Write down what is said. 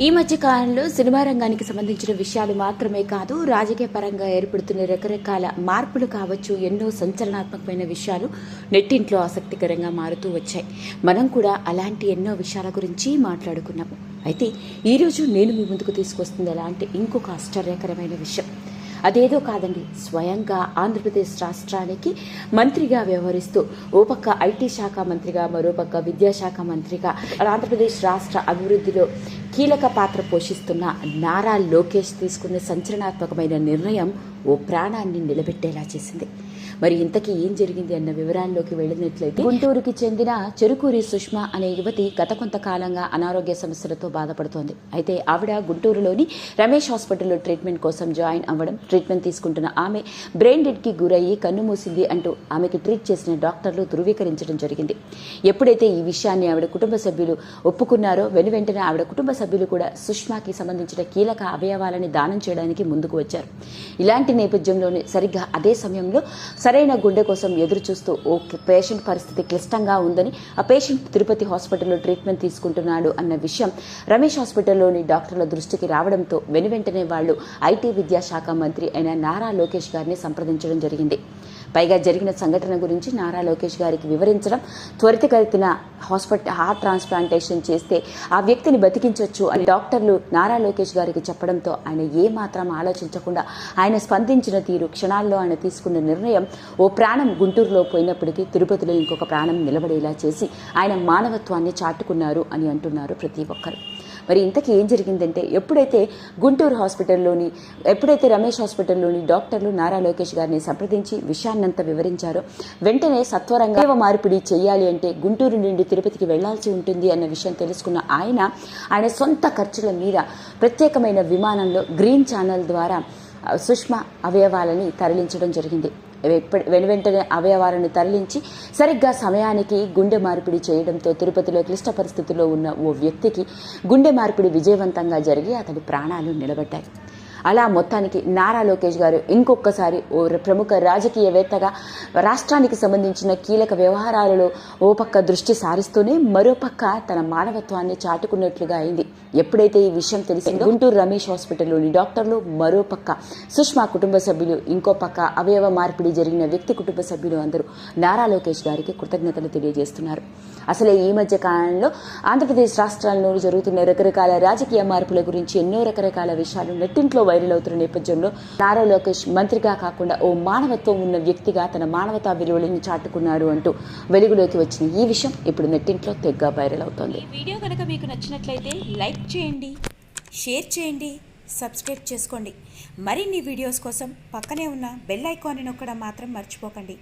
ఈ మధ్య కాలంలో సినిమా రంగానికి సంబంధించిన విషయాలు మాత్రమే కాదు రాజకీయ పరంగా ఏర్పడుతున్న రకరకాల మార్పులు కావచ్చు ఎన్నో సంచలనాత్మకమైన విషయాలు నెట్టింట్లో ఆసక్తికరంగా మారుతూ వచ్చాయి. మనం కూడా అలాంటి ఎన్నో విషయాల గురించి మాట్లాడుకున్నాము. అయితే ఈరోజు నేను మీ ముందుకు తీసుకొస్తుంది అలాంటి ఇంకొక ఆశ్చర్యకరమైన విషయం. అదేదో కాదండి స్వయంగా ఆంధ్రప్రదేశ్ రాష్ట్రానికి మంత్రిగా వ్యవహరిస్తూ ఓ పక్క ఐటీ శాఖ మంత్రిగా మరోపక్క విద్యాశాఖ మంత్రిగా ఆంధ్రప్రదేశ్ రాష్ట్ర అభివృద్ధిలో కీలక పాత్ర పోషిస్తున్న నారా లోకేష్ తీసుకున్న సంచలనాత్మకమైన నిర్ణయం ఓ ప్రాణాన్ని నిలబెట్టేలా చేసింది. మరి ఇంతకీ ఏం జరిగింది అన్న వివరాల్లోకి వెళ్ళినట్లయితే గుంటూరుకి చెందిన చెరుకూరి సుష్మా అనే యువతి గత కొంతకాలంగా అనారోగ్య సమస్యలతో బాధపడుతోంది. అయితే ఆవిడ గుంటూరులోని రమేష్ హాస్పిటల్లో ట్రీట్మెంట్ కోసం జాయిన్ అవ్వడం ట్రీట్మెంట్ తీసుకుంటున్న ఆమె బ్రెయిన్ డెడ్కి గురయ్యి కన్ను మూసింది అంటూ ఆమెకి ట్రీట్ చేసిన డాక్టర్లు ధృవీకరించడం జరిగింది. ఎప్పుడైతే ఈ విషయాన్ని ఆవిడ కుటుంబ సభ్యులు ఒప్పుకున్నారో వెను వెంటనే ఆవిడ కుటుంబ సభ్యులు కూడా సుష్మాకి సంబంధించిన కీలక అవయవాలని దానం చేయడానికి ముందుకు వచ్చారు. ఇలాంటి నేపథ్యంలోనే సరిగ్గా అదే సమయంలో సరైన గుండె కోసం ఎదురు చూస్తూ ఓ పేషెంట్ పరిస్థితి క్లిష్టంగా ఉందని ఆ పేషెంట్ తిరుపతి హాస్పిటల్లో ట్రీట్మెంట్ తీసుకుంటున్నాడు అన్న విషయం రమేష్ హాస్పిటల్లోని డాక్టర్ల దృష్టికి రావడంతో వెనువెంటనే వాళ్ళు ఐటీ విద్యాశాఖ మంత్రి అయిన నారా లోకేష్ గారిని సంప్రదించడం జరిగింది. పైగా జరిగిన సంఘటన గురించి నారా లోకేష్ గారికి వివరించడం త్వరితగతిన హాస్పిటల్ హార్ట్ ట్రాన్స్ప్లాంటేషన్ చేస్తే ఆ వ్యక్తిని బతికించవచ్చు అని డాక్టర్లు నారా లోకేష్ గారికి చెప్పడంతో ఆయన ఏమాత్రం ఆలోచించకుండా ఆయన స్పందించిన తీరు క్షణాల్లో ఆయన తీసుకున్న నిర్ణయం ఓ ప్రాణం గుంటూరులో పోయినప్పటికీ తిరుపతిలో ఇంకొక ప్రాణం నిలబడేలా చేసి ఆయన మానవత్వాన్ని చాటుకున్నారు అని అంటున్నారు ప్రతి ఒక్కరు. మరి ఇంతకీ ఏం జరిగిందంటే ఎప్పుడైతే గుంటూరు హాస్పిటల్లోని ఎప్పుడైతే రమేష్ హాస్పిటల్లోని డాక్టర్లు నారా లోకేష్ గారిని సంప్రదించి విషయాన్నంతా వివరించారో వెంటనే సత్వరంగా మార్పిడి చేయాలి అంటే గుంటూరు నుండి తిరుపతికి వెళ్ళాల్సి ఉంటుంది అన్న విషయం తెలుసుకున్న ఆయన ఆయన సొంత ఖర్చుల మీద ప్రత్యేకమైన విమానంలో గ్రీన్ ఛానల్ ద్వారా సుష్మా అవయవాలని తరలించడం జరిగింది. వెనువెంటనే వెను వెంటనే అవయవాలను తరలించి సరిగ్గా సమయానికి గుండె మార్పిడి చేయడంతో తిరుపతిలో క్లిష్ట పరిస్థితుల్లో ఉన్న ఓ వ్యక్తికి గుండె మార్పిడి విజయవంతంగా జరిగి అతడి ప్రాణాలు నిలబడ్డాయి. అలా మొత్తానికి నారా లోకేష్ గారు ఇంకొకసారి ఓ ర- ప్రముఖ రాజకీయవేత్తగా రాష్ట్రానికి సంబంధించిన కీలక వ్యవహారాలలో ఓ పక్క దృష్టి సారిస్తూనే మరో పక్క తన మానవత్వాన్ని చాటుకున్నట్లుగా అయింది. ఎప్పుడైతే ఈ విషయం తెలిసిందో గుంటూరు రమేష్ హాస్పిటల్లోని డాక్టర్లు మరో పక్క సుష్మా కుటుంబ సభ్యులు ఇంకో పక్క అవయవ మార్పిడి జరిగిన వ్యక్తి కుటుంబ సభ్యులు అందరూ నారా లోకేష్ గారికి కృతజ్ఞతలు తెలియజేస్తున్నారు. అసలే ఈ మధ్య కాలంలో ఆంధ్రప్రదేశ్ రాష్ట్రాల్లో జరుగుతున్న రకరకాల రాజకీయ మార్పుల గురించి ఎన్నో రకరకాల విషయాలు నెట్టింట్లో వైరల్ అవుతున్న నేపథ్యంలో నారా లోకేష్ మంత్రిగా కాకుండా ఓ మానవత్వం ఉన్న వ్యక్తిగా తన మానవతా విలువలను చాటుకున్నారు అంటూ వెలుగులోకి వచ్చిన ఈ విషయం ఇప్పుడు నెట్టింట్లో తెగ్గా వైరల్ అవుతోంది. ఈ వీడియో కనుక మీకు నచ్చినట్లయితే లైక్ చేయండి షేర్ చేయండి సబ్స్క్రైబ్ చేసుకోండి. మరిన్ని వీడియోస్ కోసం పక్కనే ఉన్న బెల్ ఐకాన్ని నొక్కడం మాత్రం మర్చిపోకండి.